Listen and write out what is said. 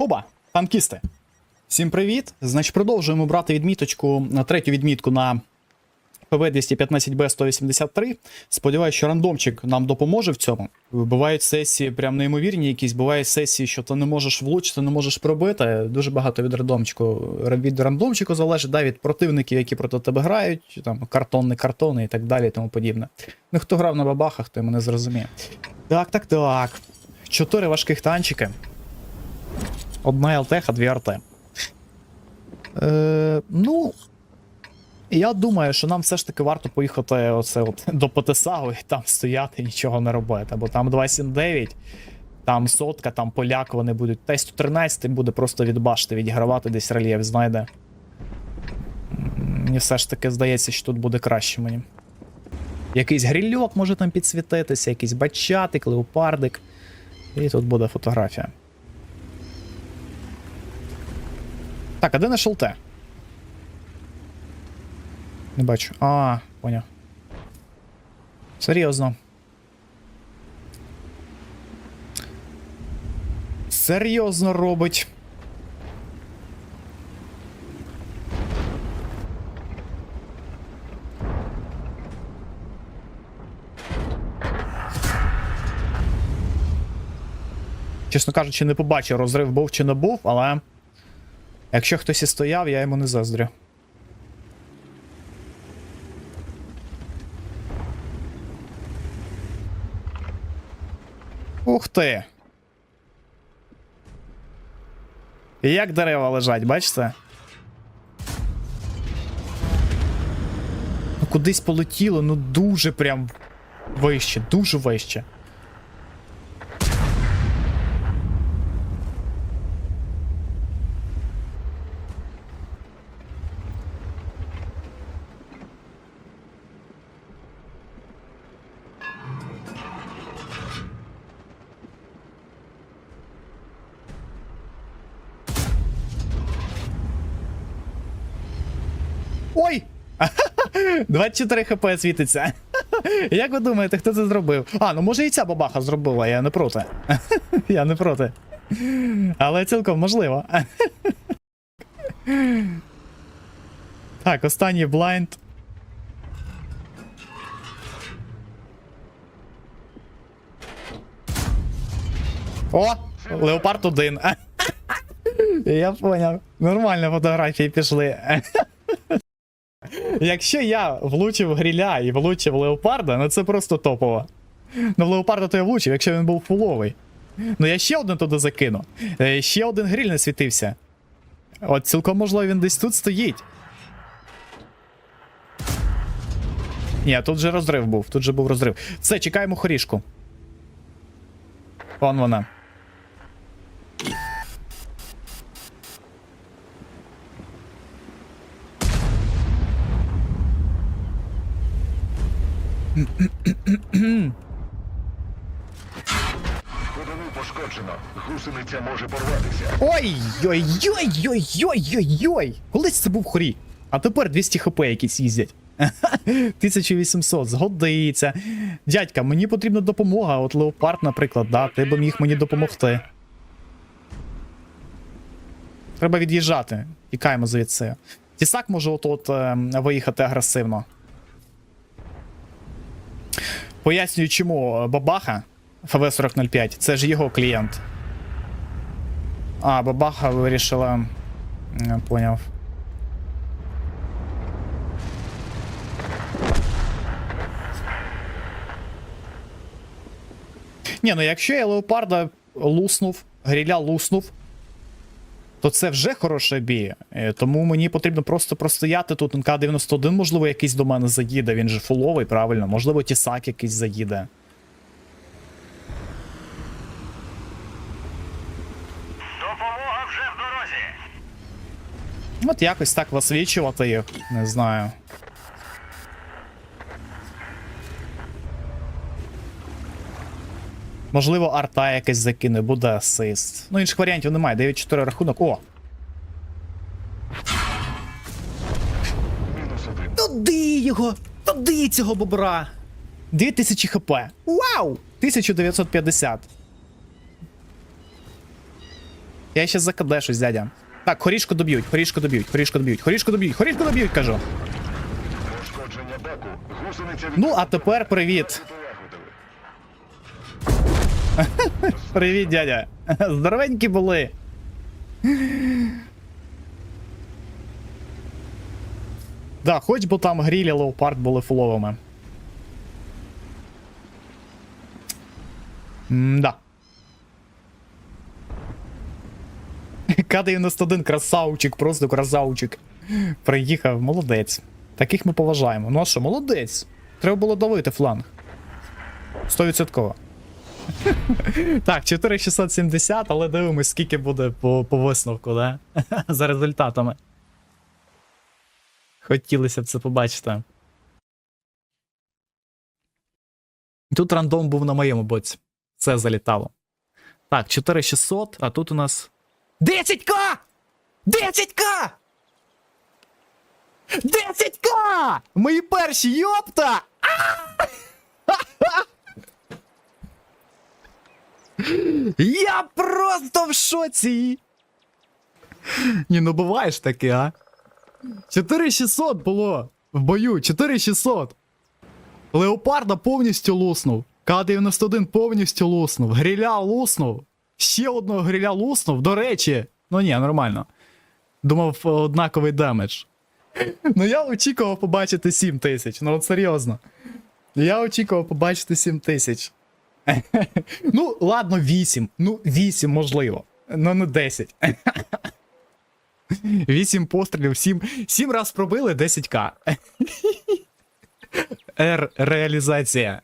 Оба, танкісти. Всім привіт. Значить, продовжуємо брати відміточку на третю відмітку на ПВ 215 б 183. Сподіваюсь, що рандомчик нам допоможе в цьому. Бувають сесії прям неймовірні, якісь бувають сесії, що ти не можеш влучити, не можеш пробити. Дуже багато від рандомчику. Від рандомчику залежить, да, від противників, які проти тебе грають, там картон, не картони і так далі, і тому подібне. Ну, хто грав на бабахах, той мене зрозуміє. Так, так, так. Чотири важких танчики. Одна ЛТ, а дві РТ. Е, ну, я думаю, що нам все ж таки варто поїхати оце от до Потесагу і там стояти, нічого не робити. Бо там 279, там сотка, там поляк вони будуть. Т-113 буде просто від башти відігравати, десь рельєф знайде. Мені все ж таки здається, що тут буде краще мені. Якийсь грільок може там підсвітитися, якийсь бачатик, леопардик. І тут буде фотографія. Так, а де наш ЛТ? Не бачу. А, поняв. Серйозно. Серйозно робить. Чесно кажучи, не побачив, розрив був чи не був, але якщо хтось і стояв, я йому не заздрю. Ух ти. Як дерева лежать, бачите? Ну кудись полетіло, ну дуже прям вище, дуже вище. Ой! 24 хп світиться. Як ви думаєте, хто це зробив? А, ну може і ця бабаха зробила, я не проти. Я не проти. Але цілком можливо. Так, останній блайнд. О! Леопард 1. Я поняв. Нормально фотографії пішли. Якщо я влучив гріля і влучив леопарда, ну це просто топово. Ну, леопарда то я влучив, якщо він був фуловий. Ну я ще один туди закину. Е, Ще один гріль не світився. От цілком можливо він десь тут стоїть. Ні, тут же розрив був, тут же був розрив. Все, чекаємо хорішку. Вон вона. Ходову пошкоджено. Гусениця може порватися. Ой, ой, ой, ой, ой, ой, ой. Колись це був хорі. А тепер 200 хп якісь їздять. 1800, згодиться. Дядька, мені потрібна допомога. От Леопард, наприклад, да, ти б міг мені допомогти. Треба від'їжджати. Тікаємо звідси. Тісак може от-от е, виїхати агресивно. Пояснюю, чому бабаха ФВ-4005, це ж його клієнт. А, бабаха вирішила. Я поняв. Ні, ну якщо я леопарда луснув, гріля луснув, то це вже хороший бій. Е, Тому мені потрібно просто простояти тут. НК-91, можливо, якийсь до мене заїде. Він же фуловий, правильно. Можливо, тісак якийсь заїде. Допомога вже в дорозі. От якось так висвічувати їх, не знаю. Можливо, арта якась закине, буде асист. Ну, інших варіантів немає. 9-4 рахунок. О! Туди його! Туди цього бобра! 2000 хп. Вау! 1950. Я ще закадешусь, дядя. Так, хорішку доб'ють, хорішку доб'ють, хорішку доб'ють, хорішку доб'ють, хорішку доб'ють, кажу. Ну, а тепер привіт. Привіт, дядя. Здоровенькі були. Да, хоч би там грілі леопард були фуловими. Да. К-91 красавчик, просто красавчик. Приїхав, молодець. Таких ми поважаємо. Ну а що, молодець. Треба було давити фланг. 100%. Так, 4670, але дивимось, скільки буде по, по висновку, да? За результатами. Хотілося б це побачити. Тут рандом був на моєму боці. Все залітало. Так, 4600, а тут у нас. 10к! 10к! 10к! Мої перші, йопта! Я просто в шоці. Ні, ну буває ж таке, а? 4600 було в бою, 4600. Леопарда повністю луснув. К-91 повністю луснув. Гриля луснув. Ще одного гриля луснув. До речі, ну ні, нормально. Думав, однаковий демедж. Ну я очікував побачити 7 тисяч. Ну от серйозно. Я очікував побачити 7 тисяч. Ну, ладно, 8. Ну, 8 можливо. Ну, не 10. 8 пострілів, 7. 7 раз пробили 10к. Р реалізація.